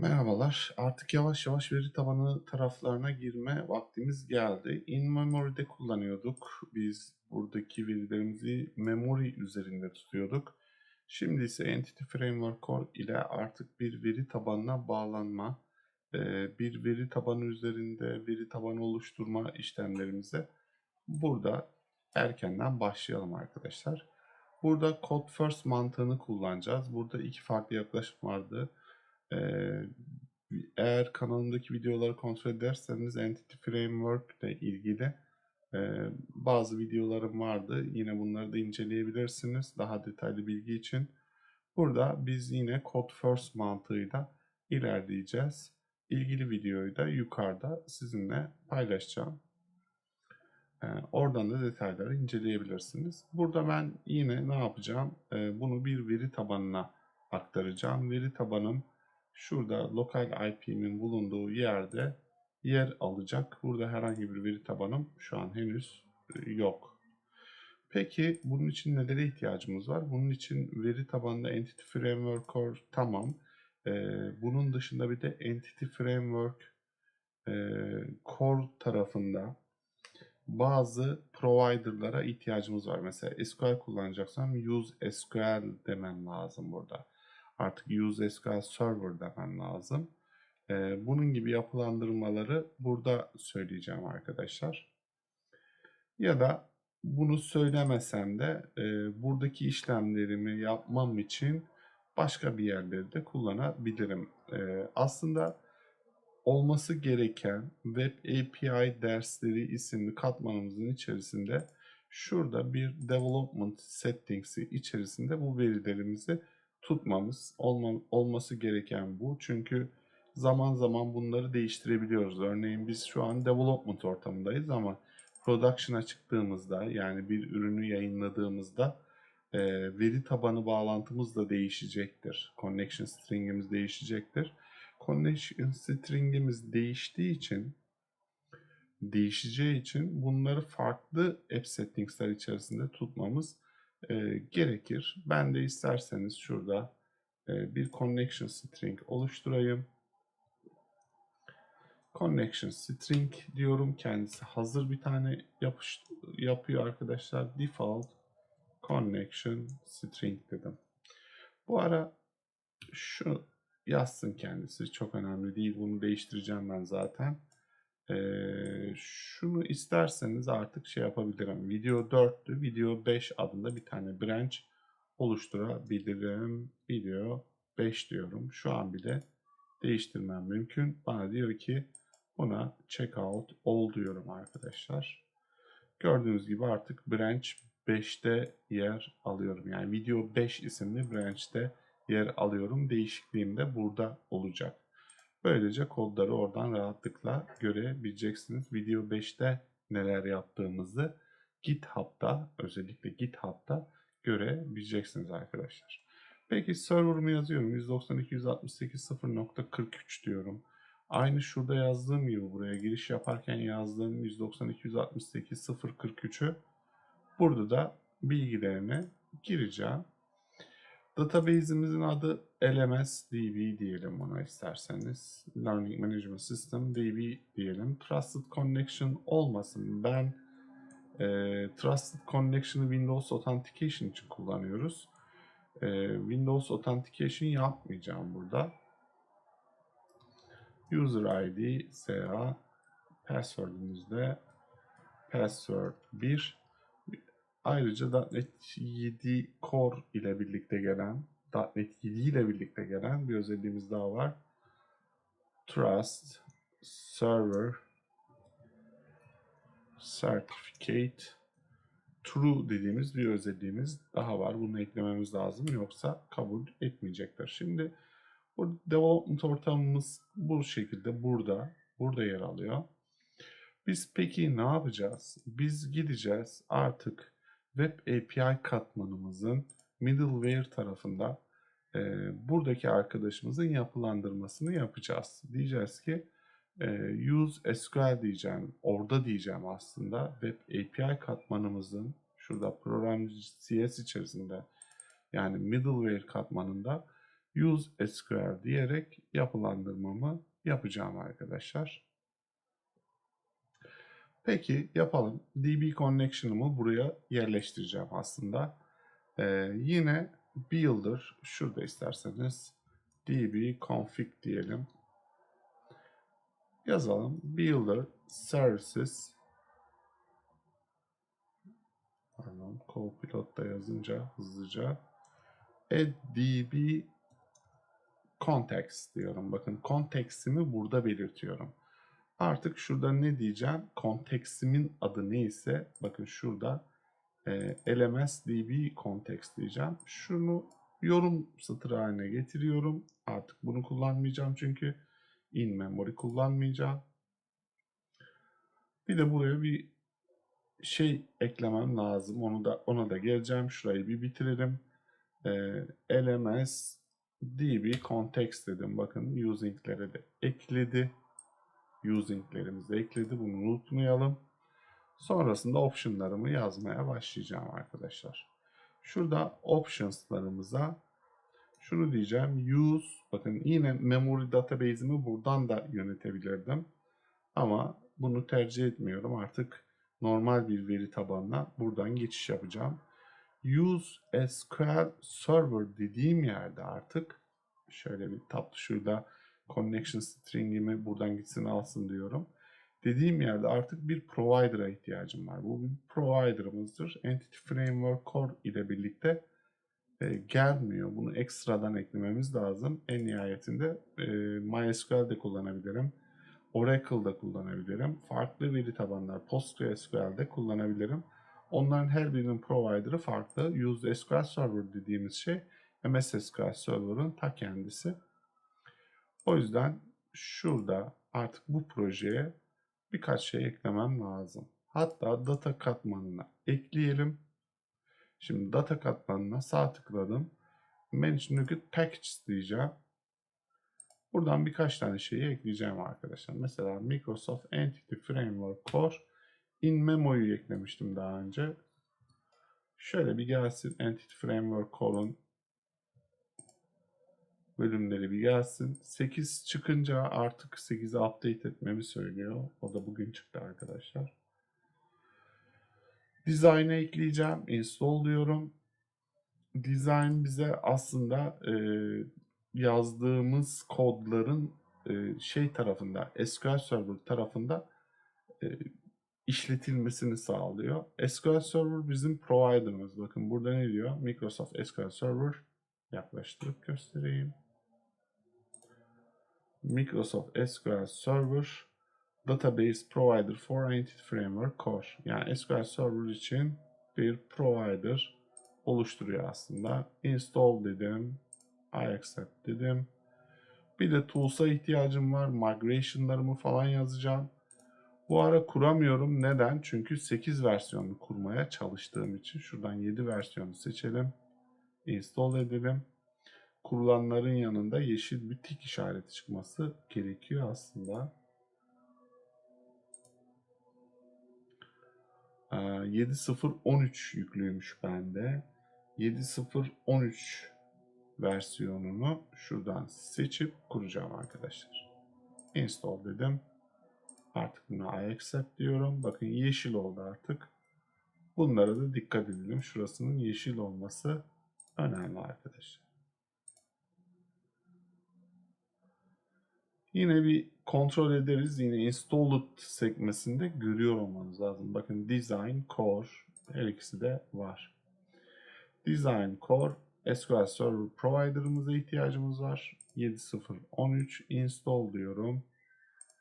Merhabalar. Artık yavaş yavaş veri tabanı taraflarına girme vaktimiz geldi. In memory'de kullanıyorduk. Biz buradaki verilerimizi memory üzerinde tutuyorduk. Şimdi ise Entity Framework Core ile artık bir veri tabanına bağlanma, e, bir veri tabanı üzerinde veri tabanı oluşturma işlemlerimize burada erkenden başlayalım arkadaşlar. Burada Code First mantığını kullanacağız. Burada iki farklı yaklaşım vardı. Ee, eğer kanalımdaki videoları kontrol ederseniz Entity Framework ile ilgili e, bazı videolarım vardı. Yine bunları da inceleyebilirsiniz daha detaylı bilgi için. Burada biz yine Code First mantığıyla ilerleyeceğiz. İlgili videoyu da yukarıda sizinle paylaşacağım. Ee, oradan da detayları inceleyebilirsiniz. Burada ben yine ne yapacağım? Ee, bunu bir veri tabanına aktaracağım. Veri tabanım şurada lokal IP'min bulunduğu yerde yer alacak. Burada herhangi bir veri tabanım şu an henüz e, yok. Peki bunun için nelere ihtiyacımız var? Bunun için veri tabanında Entity Framework Core tamam. Ee, bunun dışında bir de Entity Framework e, Core tarafında bazı provider'lara ihtiyacımız var. Mesela SQL kullanacaksam use SQL demem lazım burada. Artık use SQL Server demem lazım. Ee, bunun gibi yapılandırmaları burada söyleyeceğim arkadaşlar. Ya da bunu söylemesem de e, buradaki işlemlerimi yapmam için başka bir yerleri de kullanabilirim. E, aslında olması gereken Web API dersleri isimli katmanımızın içerisinde şurada bir development settings'i içerisinde bu verilerimizi tutmamız olma, olması gereken bu. Çünkü zaman zaman bunları değiştirebiliyoruz. Örneğin biz şu an development ortamındayız ama production'a çıktığımızda yani bir ürünü yayınladığımızda e, veri tabanı bağlantımız da değişecektir. Connection string'imiz değişecektir. Connection string'imiz değiştiği için değişeceği için bunları farklı app settings'ler içerisinde tutmamız e, gerekir. Ben de isterseniz şurada e, bir connection string oluşturayım. Connection string diyorum. Kendisi hazır bir tane yapış, yapıyor arkadaşlar. Default connection string dedim. Bu ara şu yazsın kendisi. Çok önemli değil. Bunu değiştireceğim ben zaten. Ee, şunu isterseniz artık şey yapabilirim. Video 4'tü. Video 5 adında bir tane branch oluşturabilirim. Video 5 diyorum. Şu an bile değiştirmem mümkün. Bana diyor ki buna checkout all diyorum arkadaşlar. Gördüğünüz gibi artık branch 5'te yer alıyorum. Yani video 5 isimli branch'te yer alıyorum. Değişikliğim de burada olacak. Böylece kodları oradan rahatlıkla görebileceksiniz. Video 5'te neler yaptığımızı GitHub'da özellikle GitHub'da görebileceksiniz arkadaşlar. Peki server'ımı yazıyorum. 192.168.0.43 diyorum. Aynı şurada yazdığım gibi buraya giriş yaparken yazdığım 192.168.0.43'ü burada da bilgilerini gireceğim. Database'imizin adı LMS DB diyelim ona isterseniz. Learning Management System DB diyelim. Trusted Connection olmasın. Ben e, Trusted Connection'ı Windows Authentication için kullanıyoruz. E, Windows Authentication yapmayacağım burada. User ID, SA, password'ümüzde password 1 Ayrıca .NET 7 Core ile birlikte gelen, .NET 7 ile birlikte gelen bir özelliğimiz daha var. Trust Server Certificate True dediğimiz bir özelliğimiz daha var. Bunu eklememiz lazım yoksa kabul etmeyecekler. Şimdi bu development ortamımız bu şekilde burada, burada yer alıyor. Biz peki ne yapacağız? Biz gideceğiz artık Web API katmanımızın middleware tarafında e, buradaki arkadaşımızın yapılandırmasını yapacağız. Diyeceğiz ki e, use SQL diyeceğim. Orada diyeceğim aslında Web API katmanımızın şurada program CS içerisinde yani middleware katmanında use SQL diyerek yapılandırmamı yapacağım arkadaşlar. Peki yapalım. DB connection'ımı buraya yerleştireceğim aslında. Ee, yine builder şurada isterseniz db config diyelim. Yazalım. Builder services pardon Copilot'ta yazınca hızlıca add db context diyorum. Bakın context'imi burada belirtiyorum. Artık şurada ne diyeceğim? Kontekstimin adı neyse bakın şurada e, LMS DB context diyeceğim. Şunu yorum satırı haline getiriyorum. Artık bunu kullanmayacağım çünkü in memory kullanmayacağım. Bir de buraya bir şey eklemem lazım. Onu da ona da geleceğim. Şurayı bir bitirelim. E, LMS DB context dedim. Bakın using'lere de ekledi using'lerimizi ekledi. Bunu unutmayalım. Sonrasında option'larımı yazmaya başlayacağım arkadaşlar. Şurada options'larımıza şunu diyeceğim. Use bakın yine memory database'imi buradan da yönetebilirdim. Ama bunu tercih etmiyorum. Artık normal bir veri tabanına buradan geçiş yapacağım. Use SQL Server dediğim yerde artık şöyle bir tab tuşuyla connection string'imi buradan gitsin alsın diyorum. Dediğim yerde artık bir provider'a ihtiyacım var. Bu bir provider'ımızdır. Entity Framework Core ile birlikte e, gelmiyor. Bunu ekstradan eklememiz lazım. En nihayetinde e, MySQL'de kullanabilirim. Oracle'da kullanabilirim. Farklı veri tabanlar PostgreSQL'de kullanabilirim. Onların her birinin provider'ı farklı. Use SQL Server dediğimiz şey MS SQL Server'ın ta kendisi. O yüzden şurada artık bu projeye birkaç şey eklemem lazım. Hatta data katmanına ekleyelim. Şimdi data katmanına sağ tıkladım. Manage Nugget Packages diyeceğim. Buradan birkaç tane şeyi ekleyeceğim arkadaşlar. Mesela Microsoft Entity Framework Core in memo'yu eklemiştim daha önce. Şöyle bir gelsin Entity Framework Core'un bölümleri bir gelsin. 8 çıkınca artık 8'i update etmemi söylüyor. O da bugün çıktı arkadaşlar. Design'e ekleyeceğim. Install diyorum. Design bize aslında e, yazdığımız kodların e, şey tarafında, SQL Server tarafında e, işletilmesini sağlıyor. SQL Server bizim provider'ımız. Bakın burada ne diyor? Microsoft SQL Server yaklaştırıp göstereyim. Microsoft SQL Server Database Provider for Entity Framework Core. Yani SQL Server için bir provider oluşturuyor aslında. Install dedim. I accept dedim. Bir de Tools'a ihtiyacım var. Migration'larımı falan yazacağım. Bu ara kuramıyorum. Neden? Çünkü 8 versiyonunu kurmaya çalıştığım için. Şuradan 7 versiyonu seçelim. Install edelim kurulanların yanında yeşil bir tik işareti çıkması gerekiyor aslında. 7.0.13 ee, yüklüymüş bende. 7.0.13 versiyonunu şuradan seçip kuracağım arkadaşlar. Install dedim. Artık buna I accept diyorum. Bakın yeşil oldu artık. Bunlara da dikkat edelim. Şurasının yeşil olması önemli arkadaşlar. Yine bir kontrol ederiz. Yine installed sekmesinde görüyor olmanız lazım. Bakın design, core her ikisi de var. Design, core, SQL Server Provider'ımıza ihtiyacımız var. 7.0.13 install diyorum.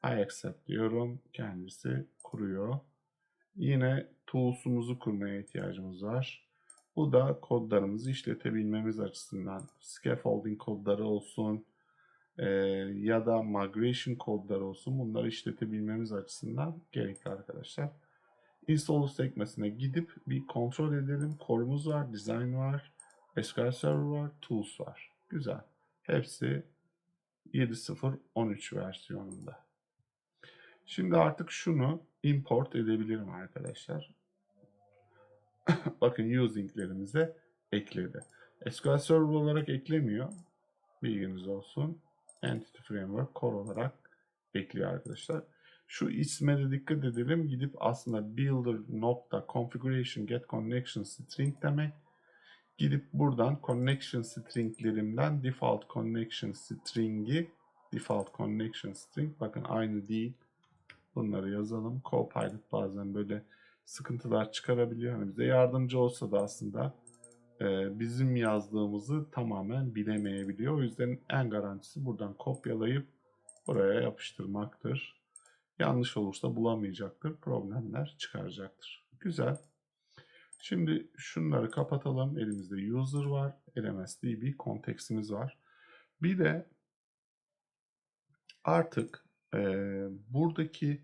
I accept diyorum. Kendisi kuruyor. Yine tools'umuzu kurmaya ihtiyacımız var. Bu da kodlarımızı işletebilmemiz açısından scaffolding kodları olsun, e, ya da migration kodları olsun bunları işletebilmemiz açısından gerekli arkadaşlar. Install sekmesine gidip bir kontrol edelim. Core'umuz var, design var, SQL Server var, tools var. Güzel. Hepsi 7.0.13 versiyonunda. Şimdi artık şunu import edebilirim arkadaşlar. Bakın using'lerimize ekledi. SQL Server olarak eklemiyor. Bilginiz olsun. Entity Framework core olarak bekliyor arkadaşlar. Şu isme de dikkat edelim. Gidip aslında builder nokta configuration get connection string demek. Gidip buradan connection stringlerimden default connection string'i default connection string bakın aynı değil. Bunları yazalım. Copilot bazen böyle sıkıntılar çıkarabiliyor. Hani bize yardımcı olsa da aslında e, bizim yazdığımızı tamamen bilemeyebiliyor. O yüzden en garantisi buradan kopyalayıp buraya yapıştırmaktır. Yanlış olursa bulamayacaktır. Problemler çıkaracaktır. Güzel. Şimdi şunları kapatalım. Elimizde user var. LMSDB konteksimiz var. Bir de artık e, buradaki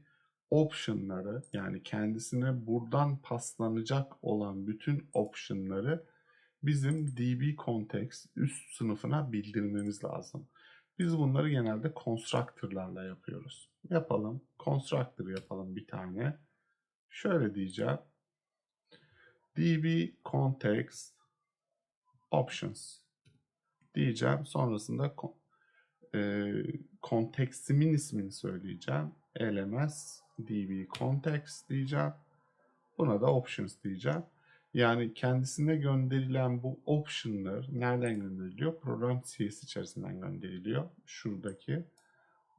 option'ları yani kendisine buradan paslanacak olan bütün option'ları bizim DB context üst sınıfına bildirmemiz lazım. Biz bunları genelde constructor'larla yapıyoruz. Yapalım. Constructor yapalım bir tane. Şöyle diyeceğim. DB context options diyeceğim. Sonrasında e, ismini söyleyeceğim. LMS DB context diyeceğim. Buna da options diyeceğim. Yani kendisine gönderilen bu optionlar nereden gönderiliyor? Program CS içerisinden gönderiliyor. Şuradaki.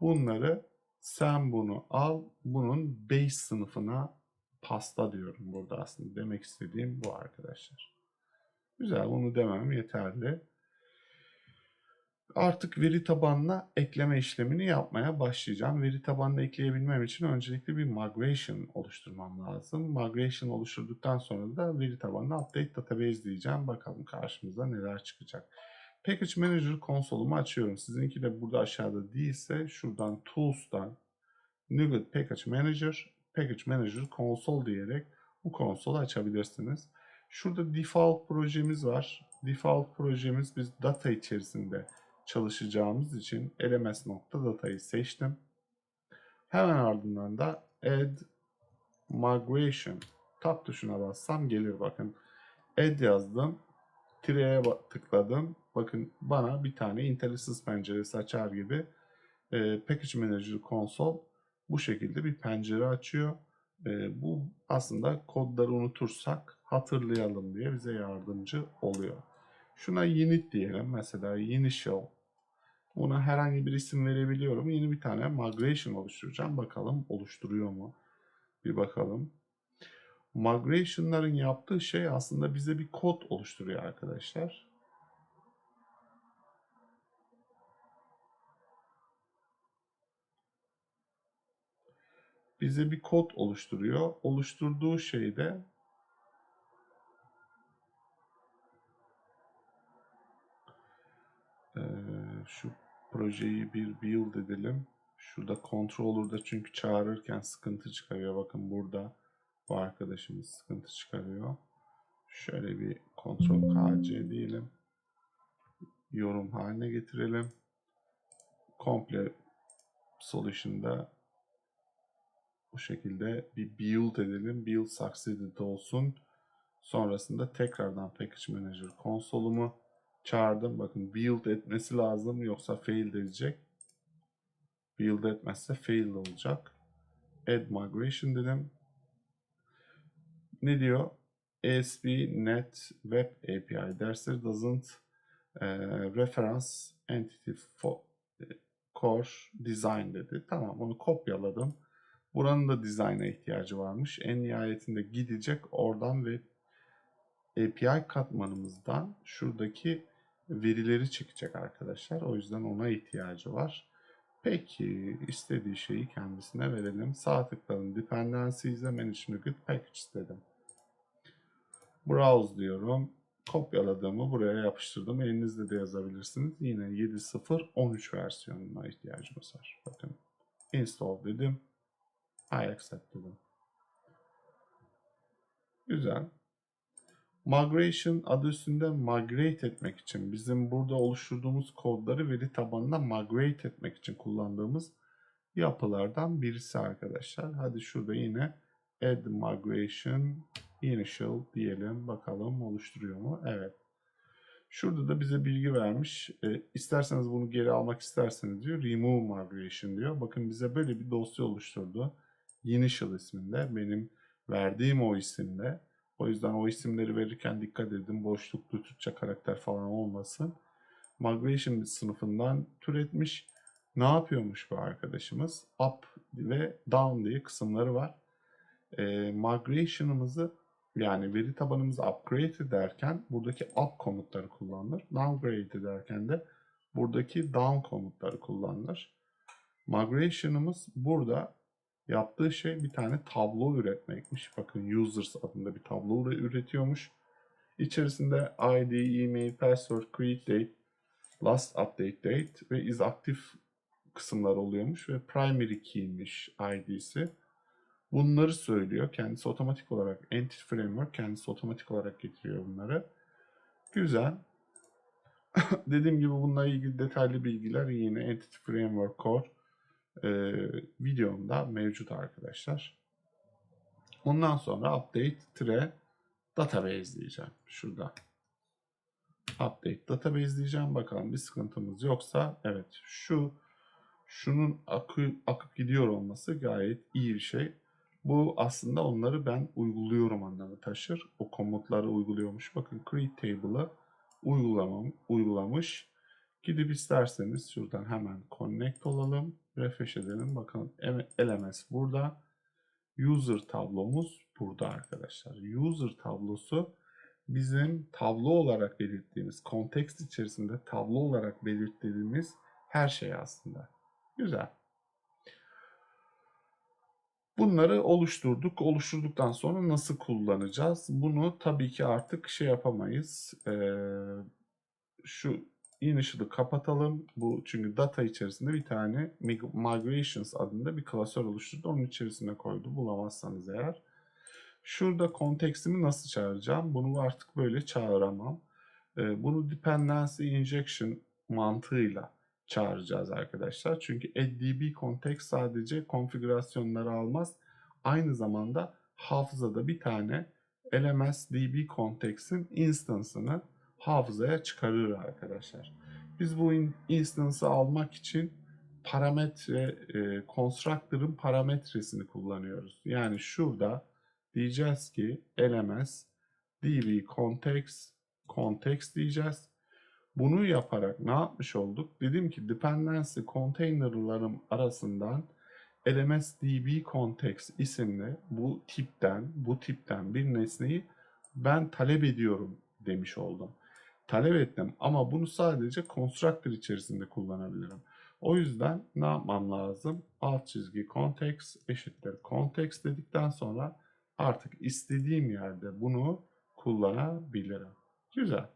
Bunları sen bunu al, bunun base sınıfına pasta diyorum burada aslında. Demek istediğim bu arkadaşlar. Güzel, bunu demem yeterli. Artık veri tabanına ekleme işlemini yapmaya başlayacağım. Veri tabanına ekleyebilmem için öncelikle bir migration oluşturmam lazım. Migration oluşturduktan sonra da veri tabanına update database diyeceğim. Bakalım karşımıza neler çıkacak. Package Manager konsolumu açıyorum. Sizinki de burada aşağıda değilse şuradan Tools'tan NuGet Package Manager, Package Manager Console diyerek bu konsolu açabilirsiniz. Şurada default projemiz var. Default projemiz biz data içerisinde çalışacağımız için lms.data'yı seçtim. Hemen ardından da add migration tab tuşuna bassam gelir bakın. Add yazdım. Tire'ye tıkladım. Bakın bana bir tane IntelliSys penceresi açar gibi e, Package Manager Console bu şekilde bir pencere açıyor. E, bu aslında kodları unutursak hatırlayalım diye bize yardımcı oluyor. Şuna unit diyelim. Mesela initial Buna herhangi bir isim verebiliyorum. Yeni bir tane migration oluşturacağım. Bakalım oluşturuyor mu? Bir bakalım. Migration'ların yaptığı şey aslında bize bir kod oluşturuyor arkadaşlar. Bize bir kod oluşturuyor. Oluşturduğu şeyde ee, şu projeyi bir build edelim. Şurada controller'da çünkü çağırırken sıkıntı çıkarıyor. Bakın burada bu arkadaşımız sıkıntı çıkarıyor. Şöyle bir kontrol KC diyelim. Yorum haline getirelim. Komple solution'da bu şekilde bir build edelim. Build succeeded olsun. Sonrasında tekrardan Package Manager konsolumu çağırdım. Bakın build etmesi lazım yoksa fail edecek. Build etmezse fail olacak. Add migration dedim. Ne diyor? ASP.NET Web API dersleri doesn't e, reference entity for, e, core design dedi. Tamam onu kopyaladım. Buranın da design'a ihtiyacı varmış. En nihayetinde gidecek oradan ve API katmanımızdan şuradaki verileri çekecek arkadaşlar. O yüzden ona ihtiyacı var. Peki istediği şeyi kendisine verelim. Sağ tıkladım. Dependencies'e Manage Nugget Package dedim. Browse diyorum. Kopyaladığımı buraya yapıştırdım. Elinizde de yazabilirsiniz. Yine 7.0.13 versiyonuna ihtiyacımız var. Bakın. Install dedim. I accept dedim. Güzel. Migration adı üstünde migrate etmek için bizim burada oluşturduğumuz kodları veri tabanına migrate etmek için kullandığımız yapılardan birisi arkadaşlar. Hadi şurada yine add migration initial diyelim. Bakalım oluşturuyor mu? Evet. Şurada da bize bilgi vermiş. E, isterseniz bunu geri almak isterseniz diyor. Remove migration diyor. Bakın bize böyle bir dosya oluşturdu. Initial isminde. Benim verdiğim o isimde. O yüzden o isimleri verirken dikkat edin. Boşluklu Türkçe karakter falan olmasın. Migration sınıfından türetmiş. Ne yapıyormuş bu arkadaşımız? Up ve down diye kısımları var. E, migration'ımızı yani veri tabanımızı upgrade ederken buradaki up komutları kullanılır. Downgrade ederken de buradaki down komutları kullanılır. Migration'ımız burada yaptığı şey bir tane tablo üretmekmiş. Bakın users adında bir tablo üretiyormuş. İçerisinde ID, email, password, create date, last update date ve is active kısımlar oluyormuş ve primary key'miş ID'si. Bunları söylüyor. Kendisi otomatik olarak Entity Framework kendisi otomatik olarak getiriyor bunları. Güzel. Dediğim gibi bununla ilgili detaylı bilgiler yine Entity Framework Core e, videomda mevcut arkadaşlar. Ondan sonra update tire database diyeceğim. Şurada. Update database diyeceğim. Bakalım bir sıkıntımız yoksa evet şu şunun akı, akıp gidiyor olması gayet iyi bir şey. Bu aslında onları ben uyguluyorum anlamı taşır. O komutları uyguluyormuş. Bakın create table'ı uygulamam, uygulamış. Gidip isterseniz şuradan hemen connect olalım. Refresh edelim. Bakın LMS burada. User tablomuz burada arkadaşlar. User tablosu bizim tablo olarak belirttiğimiz, kontekst içerisinde tablo olarak belirttiğimiz her şey aslında. Güzel. Bunları oluşturduk. Oluşturduktan sonra nasıl kullanacağız? Bunu tabii ki artık şey yapamayız. Ee, şu initial'ı kapatalım. Bu çünkü data içerisinde bir tane migrations adında bir klasör oluşturdu. Onun içerisine koydu. Bulamazsanız eğer. Şurada kontekstimi nasıl çağıracağım? Bunu artık böyle çağıramam. Ee, bunu dependency injection mantığıyla çağıracağız arkadaşlar. Çünkü addb context sadece konfigürasyonları almaz. Aynı zamanda hafızada bir tane lms db context'in instance'ını hafızaya çıkarır arkadaşlar. Biz bu instance'ı almak için parametre e, constructor'ın parametresini kullanıyoruz. Yani şurada diyeceğiz ki lms db context context diyeceğiz. Bunu yaparak ne yapmış olduk? Dedim ki dependency container'larım arasından LMS DB context isimli bu tipten, bu tipten bir nesneyi ben talep ediyorum demiş oldum. Talep ettim ama bunu sadece constructor içerisinde kullanabilirim. O yüzden ne yapmam lazım? Alt çizgi context eşittir context dedikten sonra artık istediğim yerde bunu kullanabilirim. Güzel.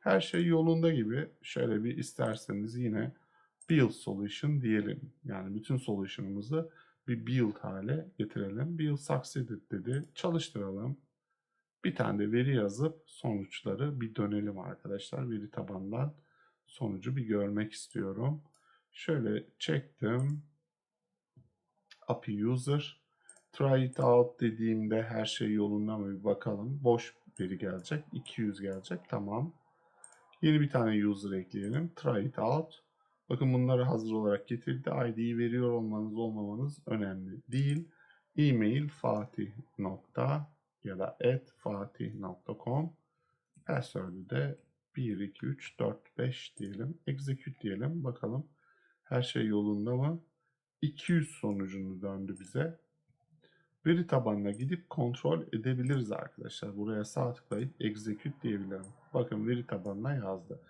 Her şey yolunda gibi şöyle bir isterseniz yine build solution diyelim. Yani bütün solution'ımızı bir build hale getirelim. Build succeeded dedi. Çalıştıralım. Bir tane de veri yazıp sonuçları bir dönelim arkadaşlar. Veri tabandan sonucu bir görmek istiyorum. Şöyle çektim. API user. Try it out dediğimde her şey yolunda mı bir bakalım. Boş veri gelecek. 200 gelecek. Tamam. Yeni bir tane user ekleyelim. Try it out. Bakın bunları hazır olarak getirdi. ID'yi veriyor olmanız olmamanız önemli değil. E-mail fatih nokta ya da at fatih.com Password'ü de 1, 2, 3, 4, 5 diyelim. Execute diyelim. Bakalım her şey yolunda mı? 200 sonucunu döndü bize. Veri tabanına gidip kontrol edebiliriz arkadaşlar. Buraya sağ tıklayıp execute diyebilirim. Bakın veri tabanına yazdı.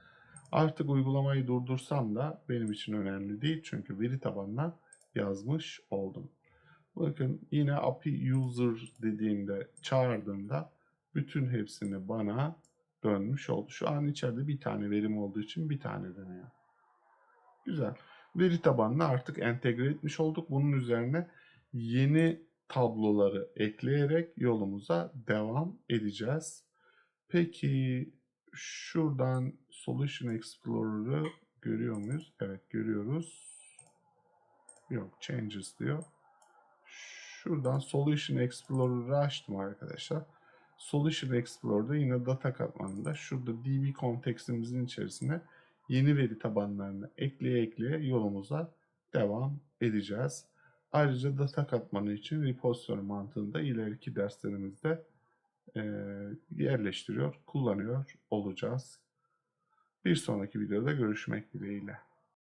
Artık uygulamayı durdursam da benim için önemli değil. Çünkü veri tabanına yazmış oldum. Bakın yine API user dediğimde çağırdığımda bütün hepsini bana dönmüş oldu. Şu an içeride bir tane verim olduğu için bir tane dönüyor. Güzel. Veri tabanına artık entegre etmiş olduk. Bunun üzerine yeni tabloları ekleyerek yolumuza devam edeceğiz. Peki şuradan Solution Explorer'ı görüyor muyuz? Evet görüyoruz. Yok Changes diyor. Şuradan Solution Explorer'ı açtım arkadaşlar. Solution Explorer'da yine data katmanında şurada DB kontekstimizin içerisine yeni veri tabanlarını ekleye ekleye yolumuza devam edeceğiz. Ayrıca data katmanı için repository mantığını da ileriki derslerimizde eee, yerleştiriyor, kullanıyor olacağız. Bir sonraki videoda görüşmek dileğiyle.